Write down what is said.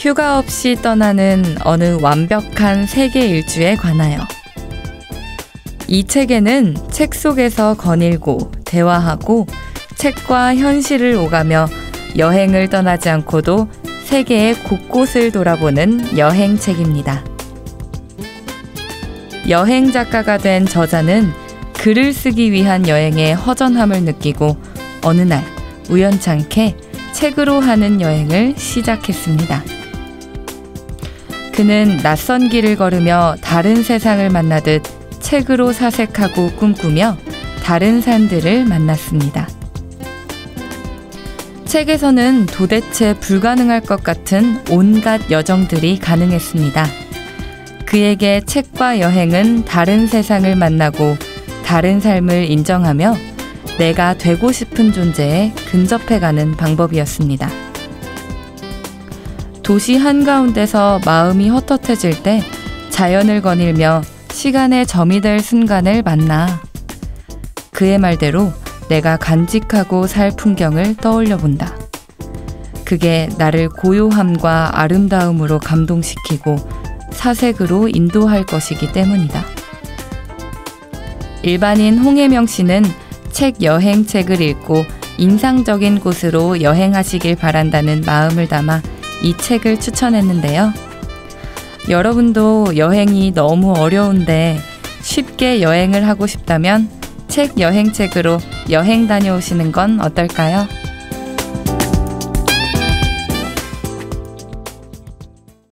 휴가 없이 떠나는 어느 완벽한 세계 일주에 관하여. 이 책에는 책 속에서 거닐고 대화하고 책과 현실을 오가며 여행을 떠나지 않고도 세계의 곳곳을 돌아보는 여행책입니다. 여행 작가가 된 저자는 글을 쓰기 위한 여행의 허전함을 느끼고 어느 날 우연찮게 책으로 하는 여행을 시작했습니다. 그는 낯선 길을 걸으며 다른 세상을 만나듯 책으로 사색하고 꿈꾸며 다른 산들을 만났습니다. 책에서는 도대체 불가능할 것 같은 온갖 여정들이 가능했습니다. 그에게 책과 여행은 다른 세상을 만나고 다른 삶을 인정하며 내가 되고 싶은 존재에 근접해가는 방법이었습니다. 도시 한가운데서 마음이 헛헛해질 때 자연을 거닐며 시간의 점이 될 순간을 만나 그의 말대로 내가 간직하고 살 풍경을 떠올려 본다. 그게 나를 고요함과 아름다움으로 감동시키고 사색으로 인도할 것이기 때문이다. 일반인 홍혜명 씨는 책 여행책을 읽고 인상적인 곳으로 여행하시길 바란다는 마음을 담아 이 책을 추천했는데요. 여러분도 여행이 너무 어려운데 쉽게 여행을 하고 싶다면 책 여행책으로 여행 다녀오시는 건 어떨까요?